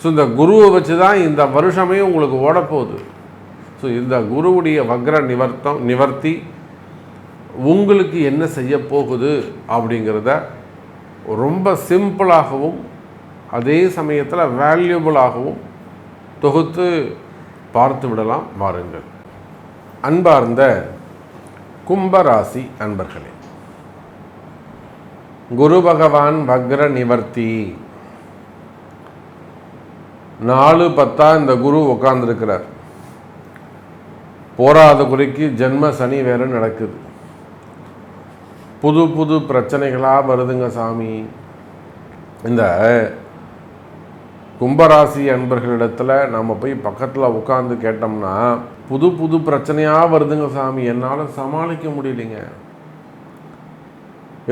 So இந்த குருவை வச்சு தான் இந்த வருஷமே உங்களுக்கு ஓடப்போகுது. ஸோ இந்த குருவுடைய வக்ர நிவர்த்தம் நிவர்த்தி உங்களுக்கு என்ன செய்ய போகுது அப்படிங்கிறத ரொம்ப சிம்பிளாகவும் அதே சமயத்தில் வேல்யூபிளாகவும் தொகுத்து பார்த்து விடலாம் வாருங்கள். அன்பார்ந்த கும்பராசி அன்பர்களே குரு பகவான் வக்ர நிவர்த்தி. நாலு பத்தா இந்த குரு உட்கார்ந்துருக்கிறார் போராத குறைக்கு ஜென்ம சனி வேற நடக்குது. புது புது பிரச்சனைகளாக வருதுங்க சாமி. இந்த கும்பராசி அன்பர்களிடத்தில் நம்ம போய் பக்கத்தில் உட்காந்து கேட்டோம்னா புது புது பிரச்சனையாக வருதுங்க சாமி. என்னால் சமாளிக்க முடியலைங்க.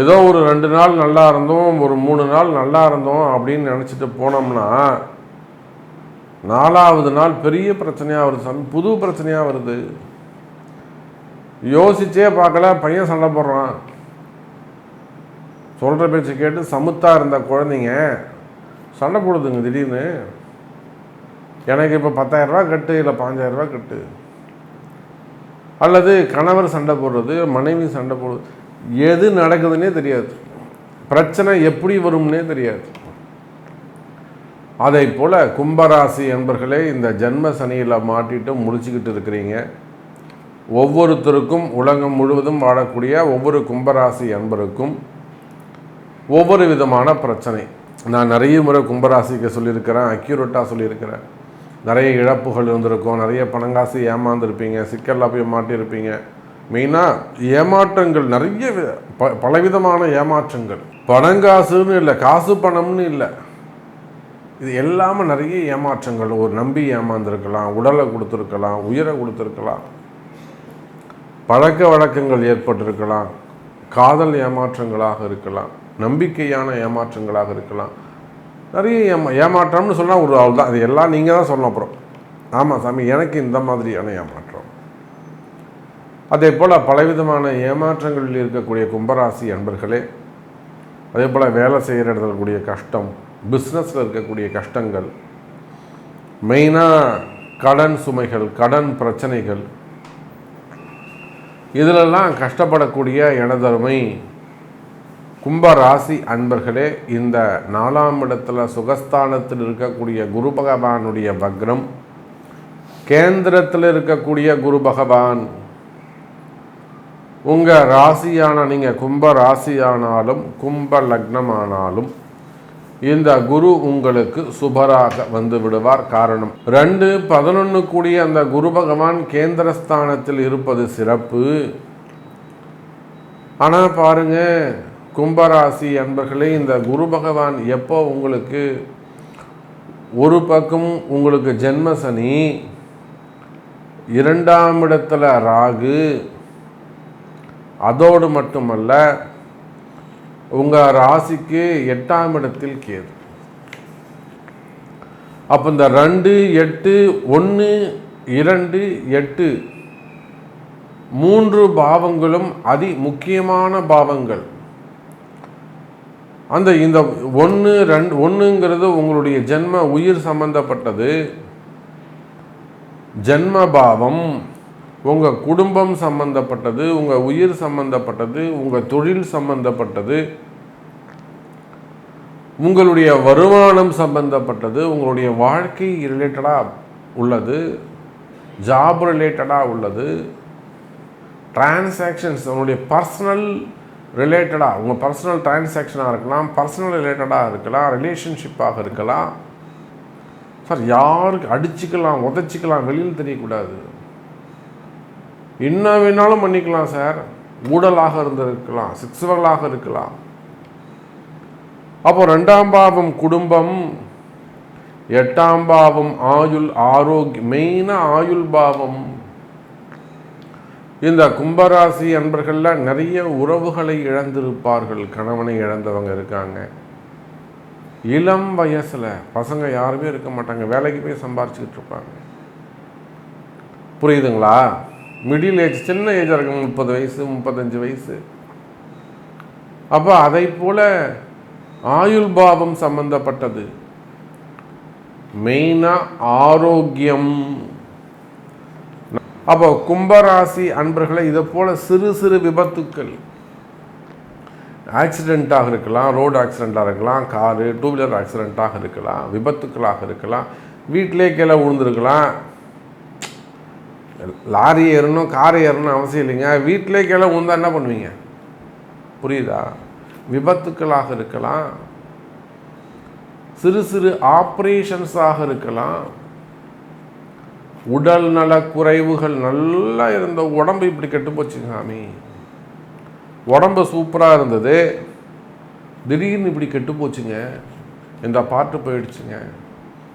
ஏதோ ஒரு ரெண்டு நாள் நல்லா இருந்தோம் ஒரு மூணு நாள் நல்லா இருந்தோம் அப்படின்னு நினச்சிட்டு போனோம்னா நாலாவது நாள் பெரிய பிரச்சனையாக வருது சாமி. புது பிரச்சனையாக வருது. யோசிச்சே பார்க்கல பையன் சண்டை போடுறான். சொல்கிற பேச்சு கேட்டு சமுத்தா இருந்த குழந்தைங்க சண்டை போடுதுங்க திடீர்னு. எனக்கு இப்போ பத்தாயிரரூபா கட்டு இல்லை பாஞ்சாயிரரூபா கட்டு. அல்லது கணவர் சண்டை போடுறது மனைவி சண்டை போடுறது எது நடக்குதுன்னே தெரியாது. பிரச்சனை எப்படி வரும்னே தெரியாது. அதை போல் கும்பராசி என்பர்களே இந்த ஜென்ம சனியில் மாட்டிட்டு முடிச்சுக்கிட்டு இருக்கிறீங்க. ஒவ்வொருத்தருக்கும் உலகம் முழுவதும் வாழக்கூடிய ஒவ்வொரு கும்பராசி அன்பருக்கும் ஒவ்வொரு விதமான பிரச்சனை. நான் நிறைய முறை கும்பராசிக்கு சொல்லியிருக்கிறேன் அக்யூரேட்டாக சொல்லியிருக்கிறேன். நிறைய இழப்புகள் இருந்திருக்கும் நிறைய பணங்காசு ஏமாந்துருப்பீங்க சிக்கலில் போய் மாட்டியிருப்பீங்க. மெயினாக ஏமாற்றங்கள் நிறைய ப பலவிதமான ஏமாற்றங்கள். பணங்காசுன்னு இல்லை காசு பணம்னு இல்லை. இது எல்லாமே நிறைய ஏமாற்றங்கள். ஒரு நம்பி ஏமாந்துருக்கலாம் உடலை கொடுத்துருக்கலாம் உயிரை கொடுத்துருக்கலாம். பழக்க வழக்கங்கள் ஏற்பட்டிருக்கலாம். காதல் ஏமாற்றங்களாக இருக்கலாம். நம்பிக்கையான ஏமாற்றங்களாக இருக்கலாம். நிறைய ஏமா ஏமாற்றம்னு சொன்னால் ஒரு ஆள் தான். அது எல்லாம் நீங்கள் தான் சொல்லணும் அப்புறம். ஆமாம் சாமி எனக்கு இந்த மாதிரியான ஏமாற்றம். அதே போல் பலவிதமான ஏமாற்றங்களில் இருக்கக்கூடிய கும்பராசி அன்பர்களே அதே போல் வேலை செய்கிற இடத்துல கூடிய கஷ்டம் பிஸ்னஸில் இருக்கக்கூடிய கஷ்டங்கள் மெயினாக கடன் சுமைகள் கடன் பிரச்சனைகள் இதிலெல்லாம் கஷ்டப்படக்கூடிய எனதருமை கும்ப ராசி அன்பர்களே இந்த நாலாம் இடத்துல சுகஸ்தானத்தில் இருக்கக்கூடிய குரு பகவானுடைய வக்ரம் கேந்திரத்தில் இருக்கக்கூடிய குரு பகவான் உங்கள் ராசியான நீங்கள் கும்ப ராசியானாலும் கும்ப லக்னமானாலும் இந்த குரு உங்களுக்கு சுபராக வந்து விடுவார் காரணம். ரெண்டு பதினொன்று கூடிய அந்த குரு பகவான் கேந்திரஸ்தானத்தில் இருப்பது சிறப்பு. ஆனால் பாருங்க கும்பராசி அன்பர்களே இந்த குரு பகவான் எப்போ உங்களுக்கு ஒரு பக்கம் உங்களுக்கு ஜென்மசனி இரண்டாம் இடத்துல ராகு அதோடு மட்டுமல்ல உங்கள் ராசிக்கு எட்டாம் இடத்தில் கேது. அப்போ இந்த ரெண்டு எட்டு ஒன்று இரண்டு எட்டு மூன்று பாவங்களும் அதி முக்கியமான பாவங்கள். அந்த இந்த ஒன்று ரெண்டு ஒன்றுங்கிறது உங்களுடைய ஜென்ம உயிர் சம்பந்தப்பட்டது. ஜென்ம பாவம் உங்கள் குடும்பம் சம்பந்தப்பட்டது உங்கள் உயிர் சம்பந்தப்பட்டது உங்கள் தொழில் சம்பந்தப்பட்டது உங்களுடைய வருமானம் சம்பந்தப்பட்டது உங்களுடைய வாழ்க்கை ரிலேட்டடாக உள்ளது ஜாப் ரிலேட்டடாக உள்ளது டிரான்சாக்ஷன்ஸ் உங்களுடைய பர்சனல் ரிலேட்டடாக உங்கள் பர்சனல் டிரான்சாக்ஷனாக இருக்கலாம் பர்சனல் ரிலேட்டடாக இருக்கலாம் ரிலேஷன்ஷிப்பாக இருக்கலாம். சார் யாருக்கு அடிச்சுக்கலாம் உதச்சிக்கலாம் வெளியில் தெரியக்கூடாது. என்ன வேணாலும் பண்ணிக்கலாம் சார் ஊழலாக இருந்திருக்கலாம் செக்ஸுவலாக இருக்கலாம். அப்போ ரெண்டாம் பாவம் குடும்பம் எட்டாம் பாவம் ஆயுள் ஆரோக்கியம் மெயினாக ஆயுள் பாவம். இந்த கும்பராசி அன்பர்களில் நிறைய உறவுகளை இழந்திருப்பார்கள் கணவனை இழந்தவங்க இருக்காங்க. இளம் வயசில் பசங்க யாருமே இருக்க மாட்டாங்க வேலைக்கு போய் சம்பாரிச்சுக்கிட்டு இருப்பாங்க. புரியுதுங்களா? மிடில் ஏஜ் சின்ன ஏஜாக இருக்கும் முப்பது வயசு முப்பத்தஞ்சு வயசு. அப்போ அதை போல ஆயுள் பாவம் சம்பந்தப்பட்டது. மெயினாக ஆரோக்கியம். அப்போ கும்பராசி அன்பர்களை இதை போல சிறு சிறு விபத்துக்கள். ஆக்சிடெண்ட்டாக இருக்கலாம் ரோடு ஆக்சிடெண்ட்டாக இருக்கலாம் காரு டூ வீலர் ஆக்சிடெண்ட்டாக இருக்கலாம் விபத்துக்களாக இருக்கலாம் வீட்டிலே கீழே விழுந்திருக்கலாம் லாரி ஏறணும் கார் ஏறணும் அவசியம் இல்லைங்க. வீட்டிலே கீழே உந்தா என்ன பண்ணுவீங்க? புரியுதா? விபத்துக்களாக இருக்கலாம். சிறு சிறு ஆப்ரேஷன்ஸாக இருக்கலாம். உடல் நல குறைவுகள் நல்லா இருந்த உடம்பு இப்படி கெட்டு போச்சு சாமி. உடம்பு சூப்பராக இருந்தது. திடீர்னு இப்படி கெட்டு போச்சுங்க. இந்த பார்ட்டு போயிடுச்சுங்க.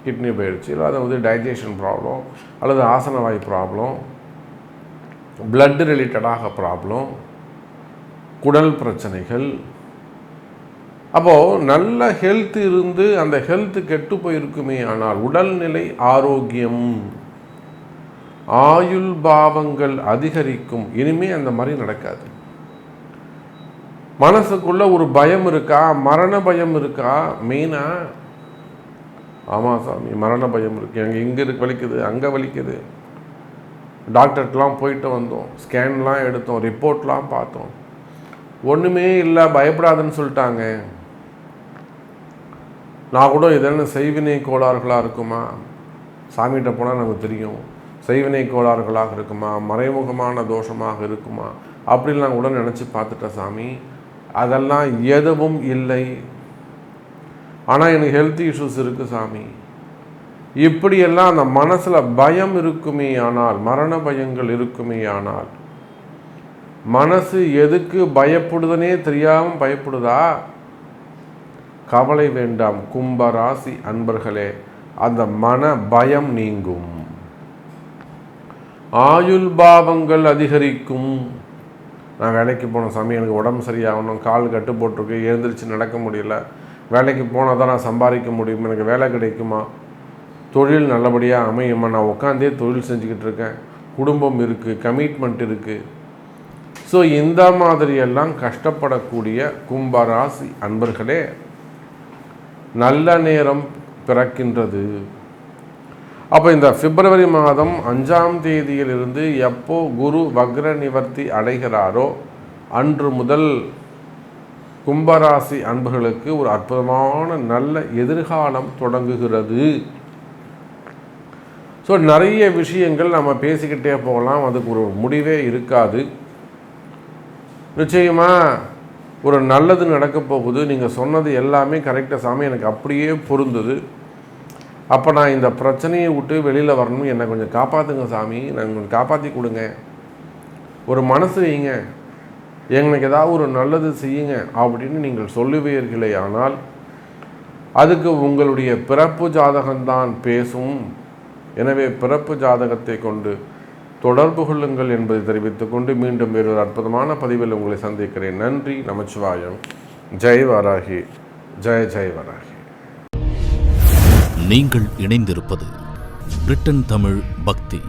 கிட்னி போயிடுச்சு இல்லை அது வந்து டைஜஷன் ப்ராப்ளம் அல்லது ஆசனவாய் ப்ராப்ளம் blood ரிலேட்டடாக ப்ராப்ளம் குடல் பிரச்சனைகள். அப்போது நல்ல ஹெல்த் இருந்து அந்த ஹெல்த் கெட்டு போயிருக்குமே ஆனால் உடல்நிலை ஆரோக்கியம். ஆயுள் பாவங்கள் அதிகரிக்கும் இனிமே அந்த மாதிரி நடக்காது. மனசுக்குள்ள ஒரு பயம் இருக்கா மரண பயம் இருக்கா? மெயினாக ஆமாம் சாமி மரண பயம் இருக்குது அங்கே இங்கே இருக்கு வலிக்குது அங்கே வலிக்குது. டாக்டர்கெலாம் போயிட்டு வந்தோம். ஸ்கேன்லாம் எடுத்தோம் ரிப்போர்ட்லாம் பார்த்தோம். ஒன்றுமே இல்லை பயப்படாதுன்னு சொல்லிட்டாங்க. நான் கூட இதென்ன செய்வினை கோளாறுகளாக இருக்குமா? சாமிகிட்ட போனால் நமக்கு தெரியும். செய்வினை கோளாறுகளாக இருக்குமா? மறைமுகமான தோஷமாக இருக்குமா? அப்படிலாம் கூட நினச்சி பார்த்துட்டேன் சாமி. அதெல்லாம் எதுவும் இல்லை. ஆனால் எனக்கு ஹெல்த் இஷ்யூஸ் இருக்குது சாமி. இப்படியெல்லாம் அந்த மனசில் பயம் இருக்குமே ஆனால் மரண பயங்கள் இருக்குமே ஆனால் மனசு எதுக்கு பயப்படுதுனே தெரியாமல் பயப்படுதா? கவலை வேண்டாம் கும்ப ராசி அன்பர்களே அந்த மன பயம் நீங்கும். ஆயுள் பாவங்கள் அதிகரிக்கும். நான் வேலைக்கு போன சாமி எனக்கு உடம்பு சரியாகணும் கால் கட்டு போட்டிருக்கு எழுந்திரிச்சு நடக்க முடியல. வேலைக்கு போனால் தான் நான் சம்பாதிக்க முடியும். எனக்கு வேலை கிடைக்குமா? தொழில் நல்லபடியாக அமையுமா? நான் உட்காந்தே தொழில் செஞ்சுக்கிட்டு இருக்கேன். குடும்பம் இருக்குது கமிட்மெண்ட் இருக்குது ஸோ இந்த மாதிரியெல்லாம் கஷ்டப்படக்கூடிய கும்பராசி அன்பர்களே நல்ல நேரம் பிறக்கின்றது. அப்போ இந்த பிப்ரவரி மாதம் அஞ்சாம் தேதியிலிருந்து எப்போ குரு வக்ர நிவர்த்தி அடைகிறாரோ அன்று முதல் கும்பராசி அன்புகளுக்கு ஒரு அற்புதமான நல்ல எதிர்காலம் தொடங்குகிறது. ஸோ நிறைய விஷயங்கள் நம்ம பேசிக்கிட்டே போகலாம். அதுக்கு ஒரு முடிவே இருக்காது. நிச்சயமாக ஒரு நல்லது நடக்க போகுது. நீங்கள் சொன்னது எல்லாமே கரெக்டாக சாமி எனக்கு அப்படியே பொருந்தது. அப்போ நான் இந்த பிரச்சனையை விட்டு வெளியில் வரணும். என்னை கொஞ்சம் காப்பாற்றுங்க சாமி. நான் கொஞ்சம் காப்பாற்றி கொடுங்க. ஒரு மனசு வைங்க. எங்களுக்கு ஏதாவது ஒரு நல்லது செய்யுங்க அப்படின்னு நீங்கள் சொல்லுவீர்களே ஆனால் அதுக்கு உங்களுடைய பிறப்பு ஜாதகம்தான் பேசும். எனவே பிறப்பு ஜாதகத்தை கொண்டு தொடர்பு கொள்ளுங்கள் என்பதை தெரிவித்துக்கொண்டு மீண்டும் வேறொரு அற்புதமான பதிவில் உங்களை சந்திக்கிறேன். நன்றி நமச்சிவாயம். ஜெய் வராகி. ஜெய ஜெய் வராகி. நீங்கள் இணைந்திருப்பது பிரிட்டன் தமிழ் பக்தி.